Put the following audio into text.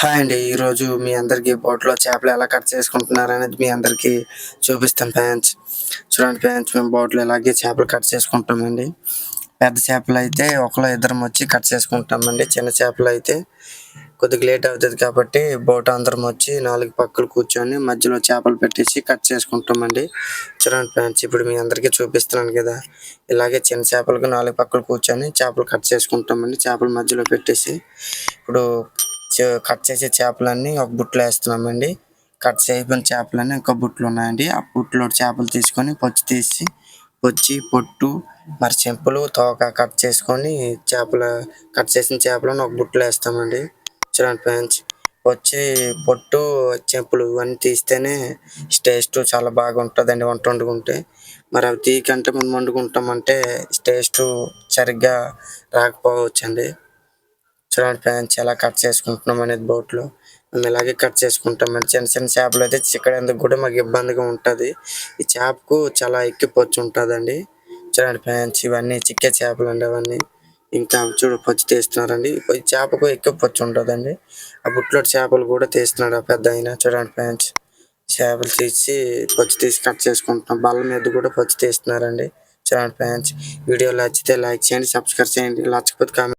Hi అండి. ఈరోజు మీ అందరికీ బోట్లో చేపలు ఎలా కట్ చేసుకుంటున్నారు అనేది మీ అందరికీ చూపిస్తాం ఫ్యాన్స్ చూడండి ఫ్యాన్స్ మేము బోట్లో ఇలాగే చేపలు కట్ చేసుకుంటామండి. పెద్ద చేపలు అయితే ఒకరు ఇద్దరం వచ్చి కట్ చేసుకుంటామండి. చిన్న చేపలు అయితే కొద్దిగా లేట్ అవుతుంది కాబట్టి బోట్ అందరం వచ్చి నాలుగు పక్కలు కూర్చొని మధ్యలో చేపలు పెట్టేసి కట్ చేసుకుంటామండి. చూడండి ప్యాన్స్ ఇప్పుడు మీ అందరికీ చూపిస్తున్నాను కదా. ఇలాగే చిన్న చేపలకు నాలుగు పక్కలు కూర్చొని చేపలు కట్ చేసుకుంటామండి. చేపలు మధ్యలో పెట్టేసి ఇప్పుడు కట్ చేసే చేపలన్నీ ఒక బుట్టలో వేస్తున్నామండి. కట్ చేయబడిన చేపలన్నీ ఇంకో బుట్టలో ఉన్నాయండి. ఆ బుట్టలో చేపలు తీసుకొని పొచ్చు తీసి పొచ్చి పొట్టు మరి చెంపులు తోక కట్ చేసుకొని చేపల కట్ చేసిన చేపలను ఒక బుట్టలో వేస్తామండి. చూడండి ఫ్రెండ్స్ వచ్చి పొట్టు చెంపులు ఇవన్నీ తీస్తేనే టేస్ట్ చాలా బాగా ఉంటుందండి వంట వండుకుంటే. మరి అవి తీయకంటే మనం వండుకుంటామంటే టేస్ట్ సరిగ్గా రాకపోవచ్చండి. చూడండి ఫ్రెండ్స్ ఎలా కట్ చేసుకుంటున్నాం అనేది బోట్లో మేము ఇలాగే కట్ చేసుకుంటాం. అండి చిన్న చిన్న చేపలు అయితే చిక్కడేందుకు కూడా మాకు ఇబ్బందిగా ఉంటుంది. ఈ చేపకు చాలా ఎక్కిపోచ్చు ఉంటుందండి. చూడండి ఫ్రెండ్స్ ఇవన్నీ చిక్కే చేపలు అండి అవన్నీ. ఇంకా చూడు పచ్చి తీస్తున్నారండి. ఈ చేపకు ఎక్కువ పొచ్చు ఉంటుందండి. ఆ బుట్లో చేపలు కూడా తీస్తున్నాడు ఆ పెద్ద ఆయన చూడండి ఫ్రెండ్స్ చేపలు తీసి పొచ్చి తీసి కట్ చేసుకుంటున్నాం. బల్ల మీద కూడా పచ్చి తీస్తున్నారండి చూడండి ఫ్రెండ్స్ వీడియో నచ్చితే లైక్ చేయండి సబ్స్క్రైబ్ చేయండి. నచ్చకపోతే కామెంట్